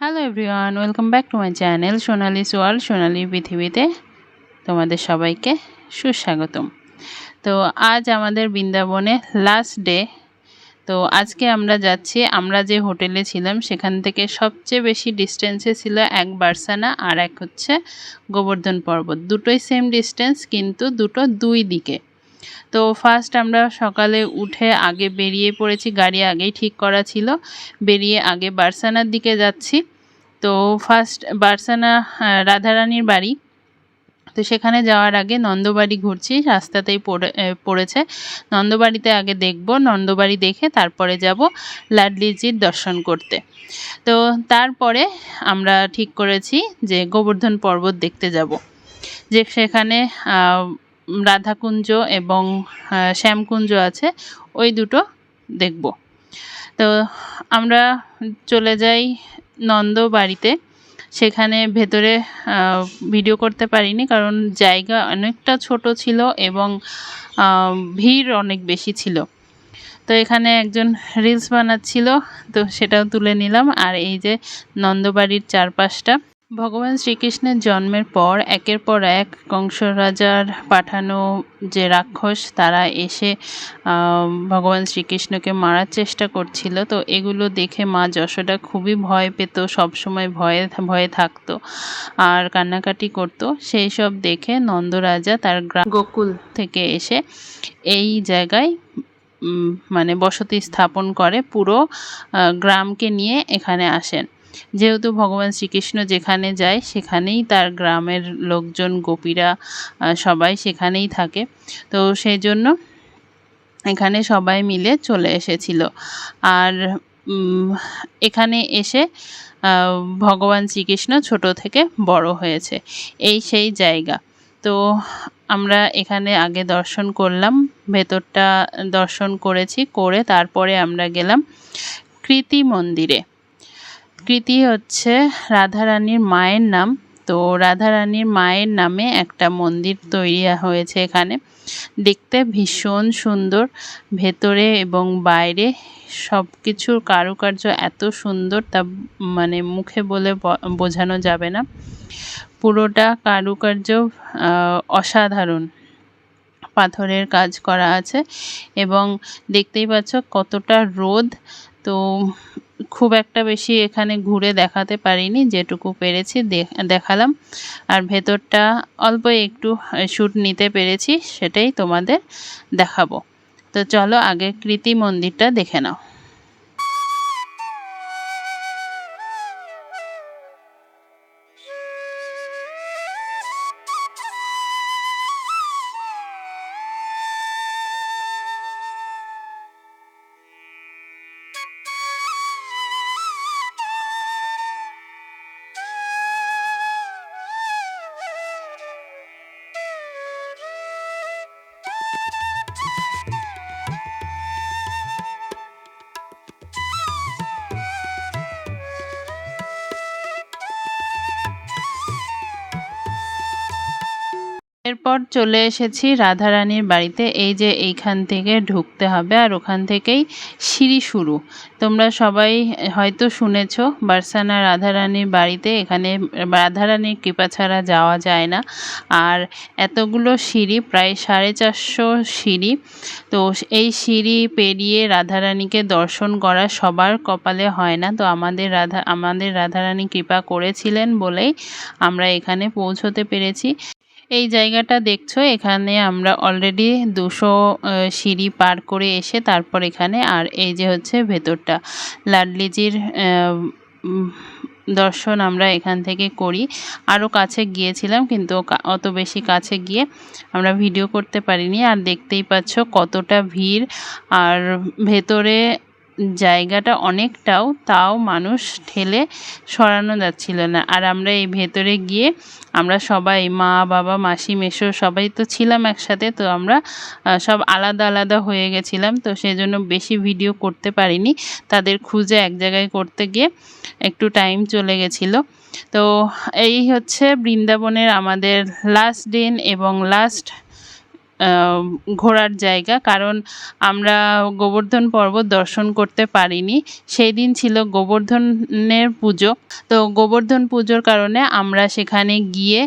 Hello everyone welcome back to my channel Sonali সোয়াল সোনালি পৃথিবীতে তোমাদের সবাইকে সুস্বাগতম। তো আজ আমাদের বৃন্দাবনে লাস্ট ডে তো আজকে আমরা যাচ্ছি, আমরা যে হোটেলে ছিলাম সেখান থেকে সবচেয়ে বেশি ডিস্টেন্সে ছিল এক বারসানা আর এক হচ্ছে গোবর্ধন পর্বত। দুটোই সেম ডিস্টেন্স কিন্তু দুটো দুই দিকে। তো ফার্স্ট আমরা সকালে উঠে আগে বেরিয়ে পড়েছি, গাড়ি আগেই ঠিক করা ছিল। বেরিয়ে আগে বারসানার দিকে যাচ্ছি। তো ফার্স্ট বারসানা রাধারানীর বাড়ি। তো সেখানে যাওয়ার আগে নন্দবাড়ি ঘুরছি রাস্তাতেই পড়ে পড়েছে। নন্দবাড়িতে আগে দেখব, নন্দবাড়ি দেখে তারপরে যাব লাডলিজির দর্শন করতে। তো তারপরে আমরা ঠিক করেছি যে গোবর্ধন পর্বত দেখতে যাব, যে সেখানে রাধাকুঞ্জ এবং শ্যামকুঞ্জ আছে, ওই দুটো দেখব। তো আমরা চলে যাই নন্দ বাড়িতে সেখানে ভেতরে ভিডিও করতে পারিনি কারণ জায়গা অনেকটা ছোট ছিল এবং ভিড় অনেক বেশি ছিল। তো এখানে একজন রিলস বানাচ্ছিল, তো সেটাও তুলে নিলাম। আর এই যে নন্দবাড়ির চারপাশটা ভগবান শ্রীকৃষ্ণের জন্মের পর একের পর এক কংস রাজার পাঠানো যে রাক্ষস তারা এসে ভগবান শ্রীকৃষ্ণকে মারার চেষ্টা করছিল। তো এগুলো দেখে মা যশোদা খুবই ভয় পেত সবসময় ভয়ে ভয়ে থাকতো আর কান্নাকাটি করতো। সেই সব দেখে নন্দরাজা তার গ্রাম গোকুল থেকে এসে এই জায়গায় মানে বসতি স্থাপন করে পুরো গ্রামকে নিয়ে এখানে আসেন। যেহেতু ভগবান শ্রীকৃষ্ণ যেখানে যায়, সেখানেই তার গ্রামের লোকজন, গোপীরা সবাই সেখানেই থাকে। তো সেই জন্য এখানে সবাই মিলে চলে এসেছিল। আর এখানে এসে ভগবান শ্রীকৃষ্ণ ছোট থেকে বড় হয়েছে। এই সেই জায়গা। তো আমরা এখানে আগে দর্শন করলাম, ভেতরটা দর্শন করেছি, করে তারপরে আমরা গেলাম কৃতি মন্দিরে। কৃতি হচ্ছে রাধারানীর মায়ের নাম। তো রাধারানীর মায়ের নামে একটা মন্দির তৈরি হয়েছে এখানে। দেখতে ভীষণ সুন্দর। ভেতরে এবং বাইরে সব কিছুর কারুকার্য এত সুন্দর তা মানে মুখে বলে বোঝানো যাবে না। পুরোটা কারুকার্য অসাধারণ। পাথরের কাজ করা আছে এবং দেখতেই পাচ্ছ কতটা রোদ। তো খুব একটা বেশি এখানে ঘুরে দেখাতে পারিনি, যেটুকু পেরেছি দেখালাম। আর ভেতরটা অল্প একটু শ্যুট নিতে পেরেছি, সেটাই তোমাদের দেখাবো। তো চলো আগে কৃতি মন্দিরটা দেখে নাও। Thank you. এরপর চলে এসেছি রাধারানীর বাড়িতে। এই যে এইখান থেকে ঢুকতে হবে আর ওখান থেকেই সিঁড়ি শুরু। তোমরা সবাই হয়তো শুনেছ, বার্সানা রাধারানীর বাড়িতে এখানে রাধারানীর কৃপা ছাড়া যাওয়া যায় না। আর এতগুলো সিঁড়ি, প্রায় সাড়ে চারশো সিঁড়ি। তো এই সিঁড়ি পেরিয়ে রাধারানীকে দর্শন করা সবার কপালে হয় না। তো আমাদের রাধা, আমাদের রাধারানী কৃপা করেছিলেন বলেই আমরা এখানে পৌঁছতে পেরেছি। এই জায়গাটা দেখছ? এখানে আমরা অলরেডি দুশো সিঁড়ি পার করে এসে তারপর এখানে আর এই যে হচ্ছে ভেতরটা। লাডলিজির দর্শন আমরা এখান থেকে করি। আরও কাছে গিয়েছিলাম কিন্তু অত বেশি কাছে গিয়ে আমরা ভিডিও করতে পারিনি। আর দেখতেই পাচ্ছ কতটা ভিড়। আর ভেতরে জায়গাটা অনেকটাও, তাও মানুষ ঠেলে সরানো যাচ্ছিল না। আর আমরা এই ভেতরে গিয়ে, আমরা সবাই, মা, বাবা, মাসি মেশো সবাই তো ছিলাম একসাথে, তো আমরা সব আলাদা আলাদা হয়ে গেছিলাম, তো সেজন্য বেশি ভিডিও করতে পারিনি। তাদের খুঁজে এক জায়গায় করতে গিয়ে একটু টাইম চলে গেছিল। তো এই হচ্ছে বৃন্দাবনের আমাদের লাস্ট দিন এবং লাস্ট ঘোরার জায়গা। কারণ আমরা গোবর্ধন পর্বত দর্শন করতে পারিনি। সেই দিন ছিল গোবর্ধনের পুজো। তো গোবর্ধন পুজোর কারণে আমরা সেখানে গিয়ে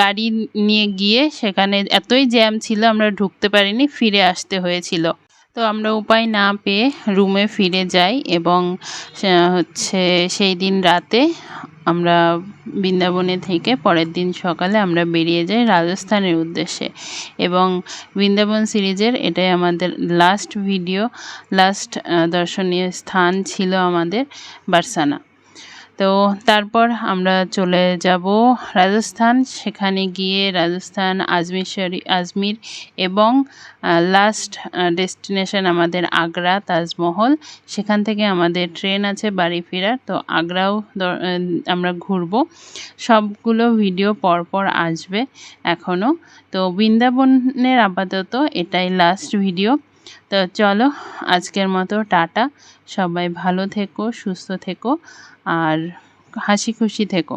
গাড়ি নিয়ে গিয়ে সেখানে এতই জ্যাম ছিল আমরা ঢুকতে পারিনি, ফিরে আসতে হয়েছিল। তো আমরা উপায় না পেয়ে রুমে ফিরে যাই এবং হচ্ছে সেই দিন রাতে আমরা বৃন্দাবনে থেকে পরের দিন সকালে আমরা বেরিয়ে যাই রাজস্থানের উদ্দেশ্যে। এবং বৃন্দাবন সিরিজের এটাই আমাদের লাস্ট ভিডিও লাস্ট দর্শনীয় স্থান ছিল আমাদের বারসানা। তো তারপর আমরা চলে যাব রাজস্থান। সেখানে গিয়ে রাজস্থান, আজমির শরী আজমির এবং লাস্ট ডেস্টিনেশন আমাদের আগ্রা তাজমহল। সেখান থেকে আমাদের ট্রেন আছে বাড়ি ফেরার, তো আগ্রাও আমরা ঘুরবো। সবগুলো ভিডিও পরপর আসবে এখনও তো বৃন্দাবনের আপাতত এটাই লাস্ট ভিডিও তো চলো, আজকের মতো টাটা। সবাই ভালো থেকো, সুস্থ থেকো। আর হাসি খুশি থেকো